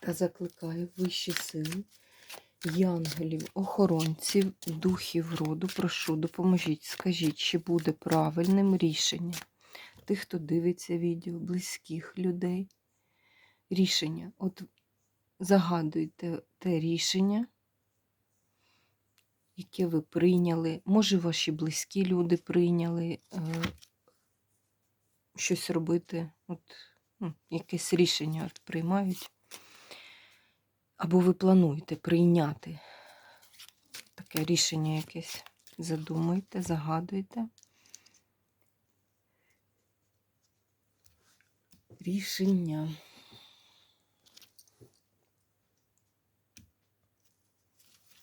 Та закликаю вищі сили, янголів, охоронців, духів роду, прошу, допоможіть, скажіть, чи буде правильним рішення тих, хто дивиться відео, близьких людей. Рішення. От загадуйте те рішення, яке ви прийняли. Може, ваші близькі люди прийняли е, щось робити, от, ну, якесь рішення от, приймають. Або ви плануєте прийняти таке рішення якесь. Задумайте, загадуйте. Рішення.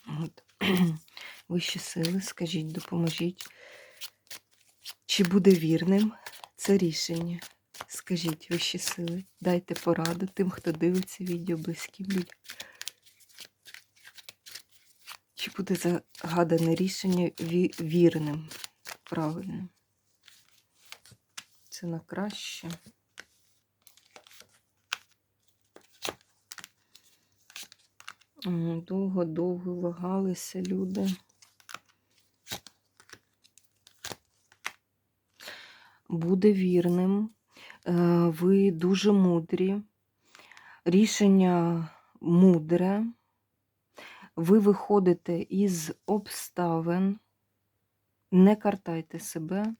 От. Вищі сили, скажіть, допоможіть. Чи буде вірним це рішення? Скажіть вищі сили, дайте пораду тим, хто дивиться відео близьким людям. Буде загадане рішення вірним, правильним? Це на краще. Довго-довго вагалися люди. Буде вірним. Е, Ви дуже мудрі. Рішення мудре. Ви виходите із обставин, не картайте себе.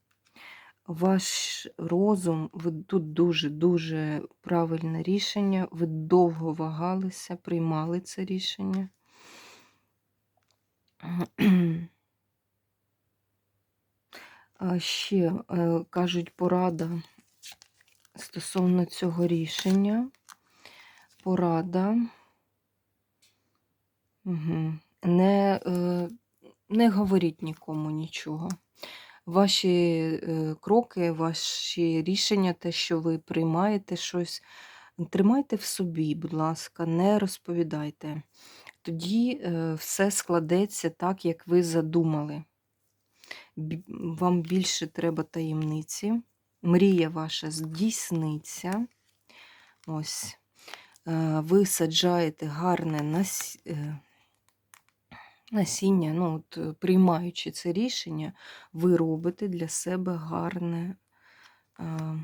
Ваш розум, ви тут дуже-дуже правильне рішення. Ви довго вагалися, приймали це рішення. Ще е, кажуть порада стосовно цього рішення. Порада. Не, е, не говоріть нікому нічого. Ваші е, кроки, ваші рішення, те, що ви приймаєте щось, тримайте в собі, будь ласка, не розповідайте. Тоді е, все складеться так, як ви задумали. Вам більше треба таємниці. Мрія ваша здійсниться. Ось. Ви саджаєте гарне нас... насіння, ну, от, е, приймаючи це рішення, ви робите для себе гарне е,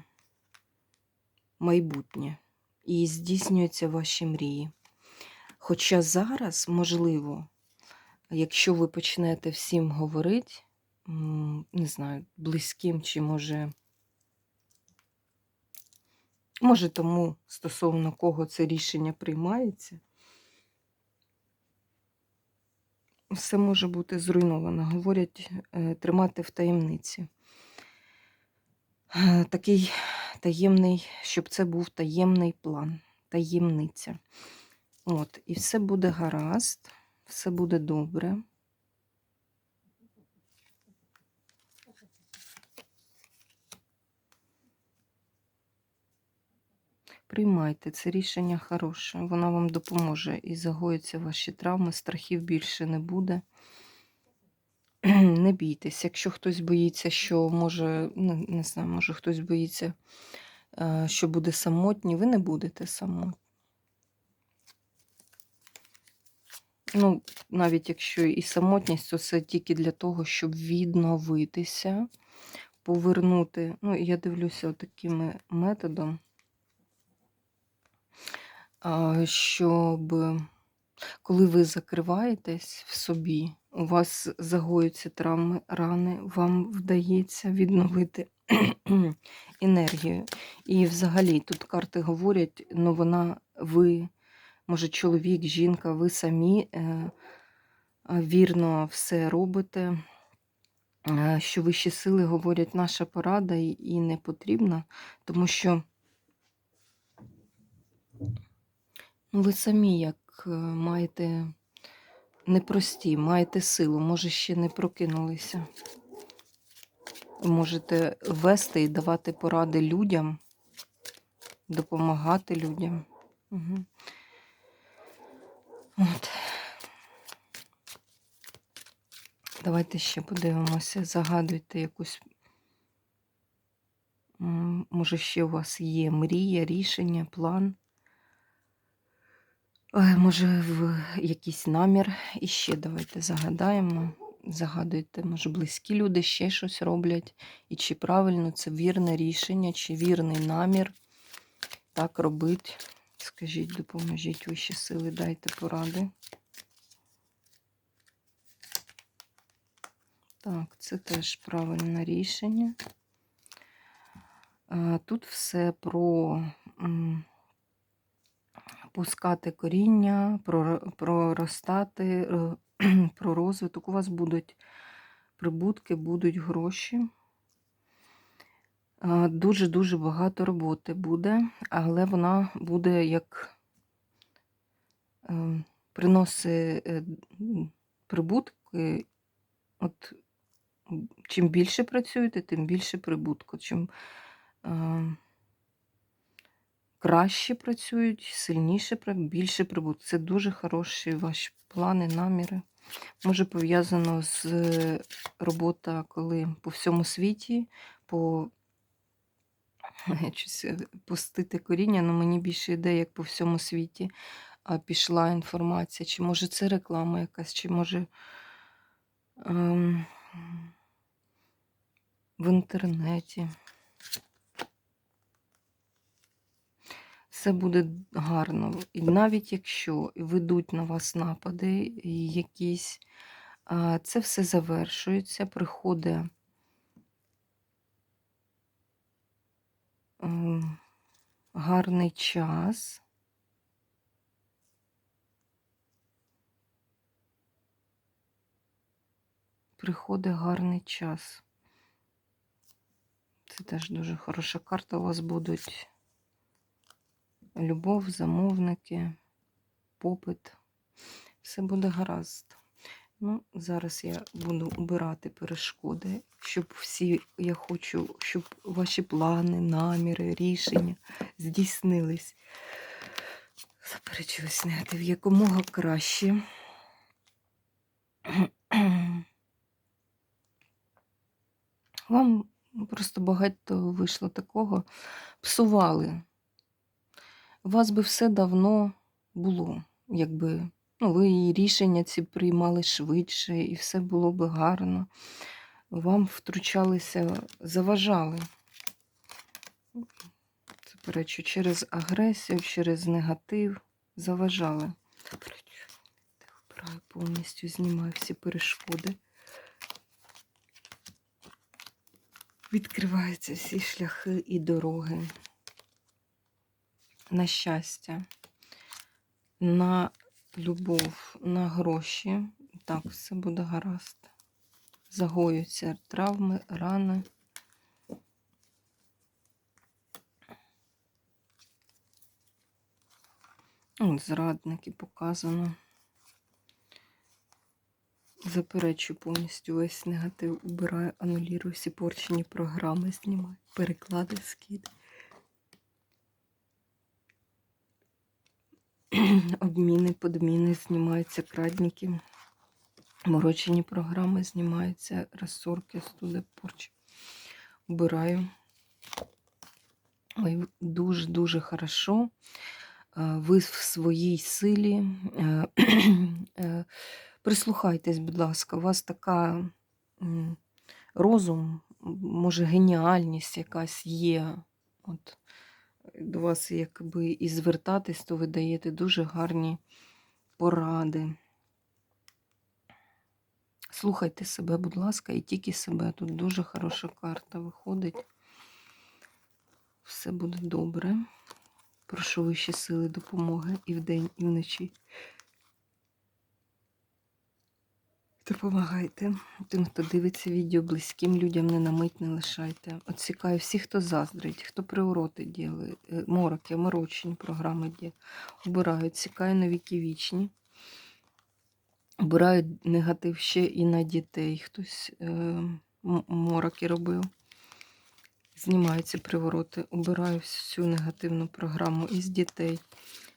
майбутнє. І здійснюються ваші мрії. Хоча зараз, можливо, якщо ви почнете всім говорити, не знаю, близьким чи може. Може, тому стосовно кого це рішення приймається, все може бути зруйновано. Говорять, е, тримати в таємниці. Е, Такий таємний, щоб це був таємний план, таємниця. От, і все буде гаразд, все буде добре. Приймайте це рішення хороше, воно вам допоможе і загоїться ваші травми, страхів більше не буде. Не бійтесь, якщо хтось боїться, що може, не, не знаю, може хтось боїться, е, що буде самотній, ви не будете самотні. Ну, навіть якщо і самотність, то це тільки для того, щоб відновитися, повернути. Ну, я дивлюся таким методом, щоб коли ви закриваєтесь в собі, у вас загоюються травми, рани, вам вдається відновити енергію. І взагалі тут карти говорять, ну вона, ви, може, чоловік, жінка, ви самі е, вірно все робите. е, Що вищі сили говорять, наша порада і не потрібна, тому що ви самі як як е, маєте непрості, маєте силу, може ще не прокинулися. Можете вести і давати поради людям, допомагати людям. Угу. От. Давайте ще подивимося. Загадуйте якусь. Може, ще у вас є мрія, рішення, план. Е, Може, в якийсь намір. І ще давайте загадаємо. Загадуйте, може, близькі люди ще щось роблять. І чи правильно це вірне рішення, чи вірний намір так робити. Скажіть, допоможіть вищі сили, дайте поради. Так, це теж правильне рішення. Е, Тут все про пускати коріння, проростати, е, про розвиток. У вас будуть прибутки, будуть гроші. Е, Дуже-дуже багато роботи буде, але вона буде як е, приносить прибутки. От чим більше працюєте, тим більше прибутку. Чим краще працюють, сильніше, більше прибутку. Це дуже хороші ваші плани, наміри. Може пов'язано з е, робота, коли по всьому світі, по е, пустити коріння, але мені більше йде, як по всьому світі пішла інформація. Чи може це реклама якась, чи може ем, в інтернеті. Все буде гарно. І навіть якщо ведуть на вас напади якісь, це все завершується, приходить ем, гарний час. Приходить гарний час. Це теж дуже хороша карта. У вас будуть любов, замовники, попит. Все буде гаразд. Ну, зараз я буду убирати перешкоди, щоб всі, я хочу, щоб ваші плани, наміри, рішення здійснились. Заперечуюсь негатив якомога краще. Вам просто багато вийшло такого. Псували. Вас би все давно було, якби ну, ви і рішення ці приймали швидше, і все було би гарно. Вам втручалися, заважали. Заперечу, через агресію, через негатив заважали. Вбираю повністю, знімаю всі перешкоди. Відкриваються всі шляхи і дороги на щастя, на любов, на гроші. Так, все буде гаразд. Загоюються травми, рани. От зрадники показано. Заперечу повністю весь негатив, убираю, анулірую всі порчені програми, знімаю, переклади, скид. Обміни, подміни, знімаються крадники, морочені програми знімаються, розсорки, студи, порчі. Убираю. Ой, дуже-дуже хорошо. Е, Ви в своїй силі. Е, е, Прислухайтесь, будь ласка, у вас така розум, може, геніальність якась є. От до вас якби і звертатись, то ви даєте дуже гарні поради. Слухайте себе, будь ласка, і тільки себе. Тут дуже хороша карта виходить. Все буде добре. Прошу вищі сили допомоги і вдень, і вночі. Допомагайте тим, хто дивиться відео, близьким людям не на мить не лишайте. Отсікаю всіх, хто заздрить, хто приуроти ділить, е, мороки, морочені програми діє. Убираю, відсікаю на віки вічні. Убираю негатив ще і на дітей. Хтось е, мороки робив. Знімаю ці привороти, убираю всю негативну програму із дітей,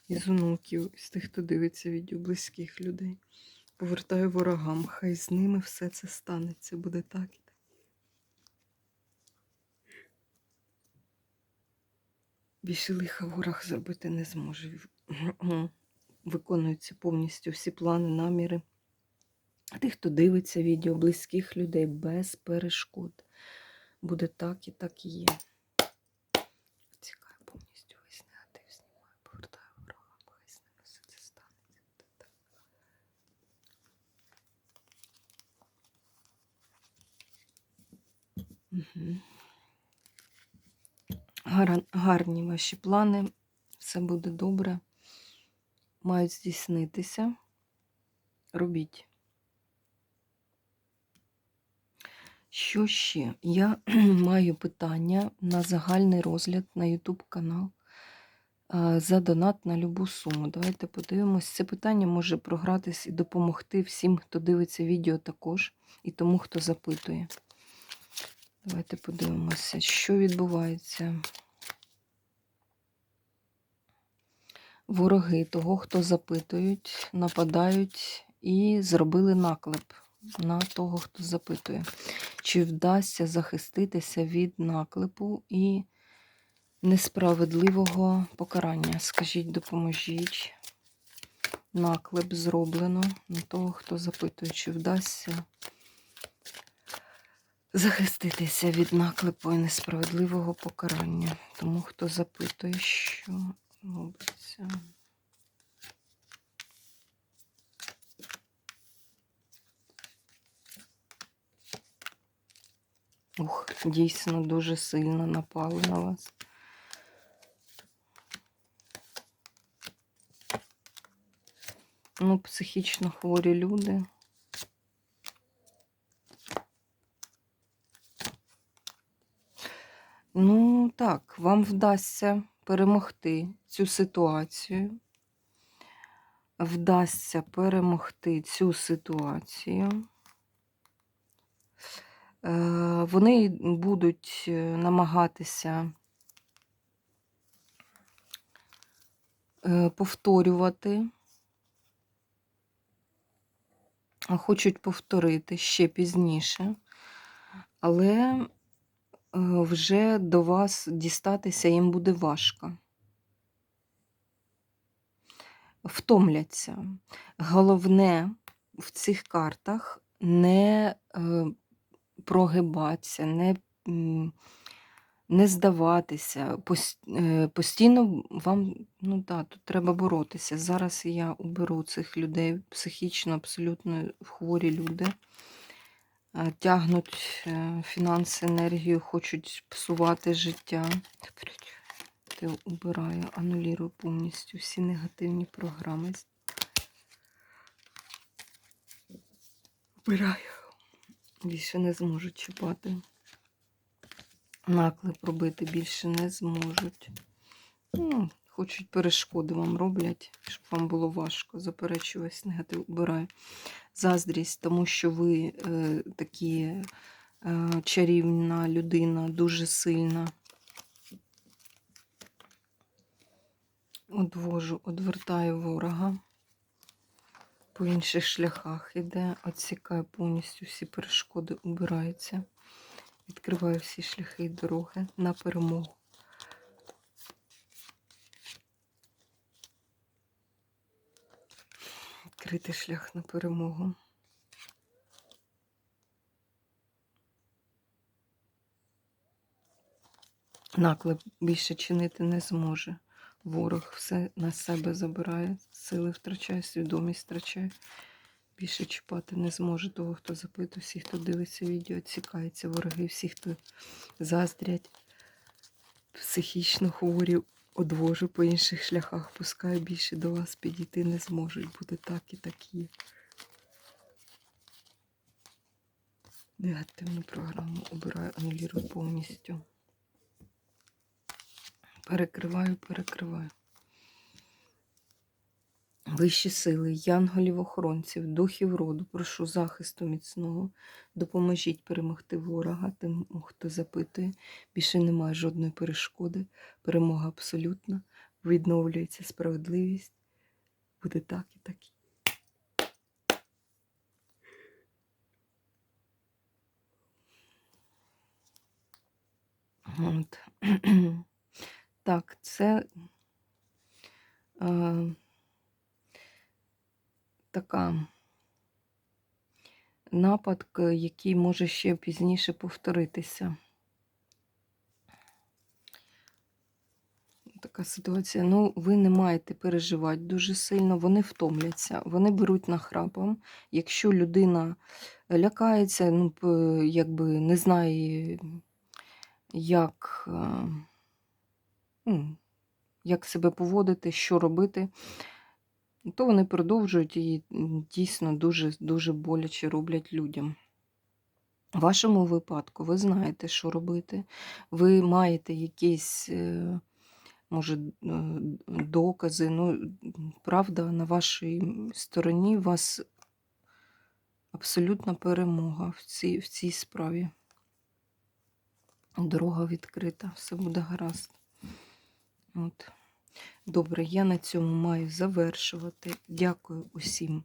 із онуків, з тих, хто дивиться відео, близьких людей. Повертаю ворогам, хай з ними все це станеться, буде так. Більше лиха ворог зробити не зможе. Виконуються повністю всі плани, наміри. Тих, хто дивиться відео, близьких людей без перешкод. Буде так і так і є. Цікаю повністю весь негатив знімаю, повертаю ворогам, хай з ними все це станеться. Буде так. Гарні ваші плани, все буде добре. Мають здійснитися. Робіть. Що ще? Я маю питання на загальний розгляд на YouTube канал за донат на любу суму. Давайте подивимось. Це питання може програтись і допомогти всім, хто дивиться відео також, і тому, хто запитує. Давайте подивимося, що відбувається. Вороги того, хто запитують, нападають і зробили наклеп на того, хто запитує. Чи вдасться захиститися від наклепу і несправедливого покарання? Скажіть, допоможіть. Наклеп зроблено на того, хто запитує, чи вдасться захиститися від наклепу і несправедливого покарання. Тому хто запитує, що робиться. Ух, дійсно дуже сильно напали на вас. Ну, психічно хворі люди. Ну, так, вам вдасться перемогти цю ситуацію. Вдасться перемогти цю ситуацію. Е, Вони будуть е, намагатися е, повторювати, хочуть повторити ще пізніше, але вже до вас дістатися їм буде важко. Втомляться. Головне в цих картах не е, прогибатися, не, не здаватися. Е, Постійно вам, ну так, тут треба боротися. Зараз я уберу цих людей, психічно абсолютно хворі люди. Е, Тягнуть е, фінанси, енергію, хочуть псувати життя. Ти убираю, анулірую повністю всі негативні програми. Убираю. Більше не зможуть чіпати. Наклеп робити більше не зможуть. Ну, хочуть перешкоди вам роблять, щоб вам було важко. Заперечую негатив, убираю. Заздрість, тому що ви е, такі е, чарівна людина, дуже сильна. Одвожу, одвертаю ворога. По інших шляхах іде, відсікаю повністю всі перешкоди, убираються. Відкриваю всі шляхи і дороги на перемогу. Відкрити шлях на перемогу. Наклеп більше чинити не зможе. Ворог все на себе забирає, сили втрачає, свідомість втрачає. Більше чіпати не зможе того, хто запитує, всі, хто дивиться відео, цікається, вороги, всі, хто заздрять, психічно хворі, одвожу по інших шляхах, пускаю більше до вас підійти не зможуть. Буде так і такі. Негативну програму обираю, анулірую повністю. Перекриваю, перекриваю. Вищі сили, янголів-охоронців, духів роду, прошу захисту міцного. Допоможіть перемогти ворога, тим, хто запитує. Більше немає жодної перешкоди. Перемога абсолютна. Відновлюється справедливість. Буде так і так. От. Так, це е, така напад, який може ще пізніше повторитися. Така ситуація. Ну, ви не маєте переживати дуже сильно, вони втомляться, вони беруть нахрапом. Якщо людина лякається, ну, якби не знає, як, е, ну, як себе поводити, що робити, то вони продовжують і дійсно дуже, дуже боляче роблять людям. В вашому випадку ви знаєте, що робити. Ви маєте якісь, е, може, е, докази. Ну, правда, на вашій стороні у вас абсолютна перемога в цій, в цій справі. Дорога відкрита, все буде гаразд. От. Добре, я на цьому маю завершувати. Дякую усім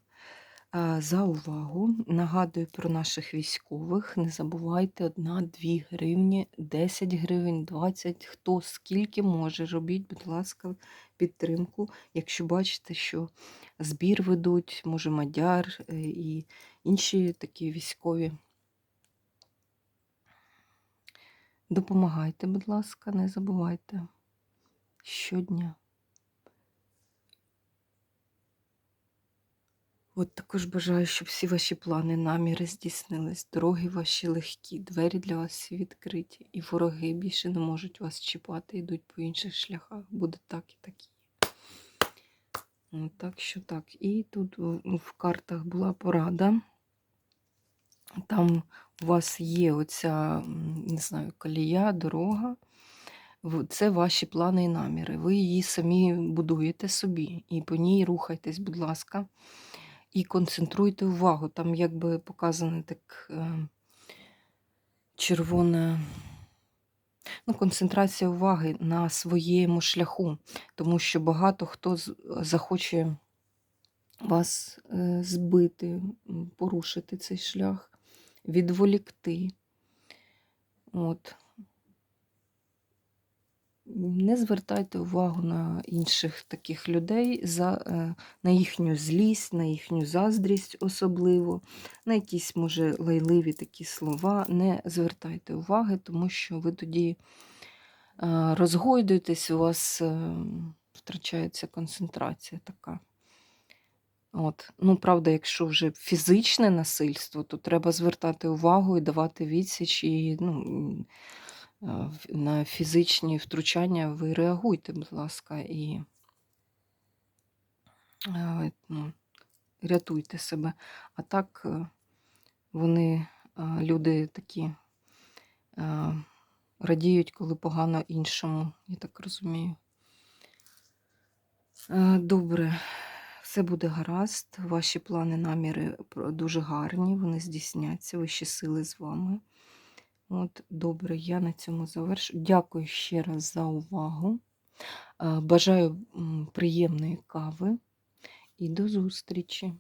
за увагу. Нагадую про наших військових. Не забувайте 1-2 гривні, 10 гривень, 20, хто скільки може. Робіть, будь ласка, підтримку. Якщо бачите, що збір ведуть, може Мадяр е, і інші такі військові. Допомагайте, будь ласка, не забувайте щодня. От також бажаю, щоб всі ваші плани, наміри здійснились, дороги ваші легкі, двері для вас відкриті, і вороги більше не можуть вас чіпати, йдуть по інших шляхах. Буде так і так є. Ну, Так що так. І тут в картах була порада. Там у вас є оця, не знаю, колія, дорога. Це ваші плани і наміри. Ви її самі будуєте собі і по ній рухайтесь, будь ласка, і концентруйте увагу. Там якби показане так е, червоне. Ну, концентрація уваги на своєму шляху, тому що багато хто захоче вас е, збити, порушити цей шлях, відволікти. От. Не звертайте увагу на інших таких людей, за, е, на їхню злість, на їхню заздрість особливо, на якісь, може, лайливі такі слова. Не звертайте уваги, тому що ви тоді е, розгойдуєтесь, у вас е, втрачається концентрація така. От. Ну, правда, якщо вже фізичне насильство, то треба звертати увагу і давати відсіч, і ну, на фізичні втручання ви реагуйте, будь ласка, і ну, рятуйте себе. А так е, вони, люди такі, радіють, коли погано іншому, я так розумію. Е, Добре, все буде гаразд. Ваші плани, наміри дуже гарні, вони здійсняться, вищі сили з вами. От, добре, я на цьому завершу. Дякую ще раз за увагу. Е, Бажаю приємної кави і до зустрічі!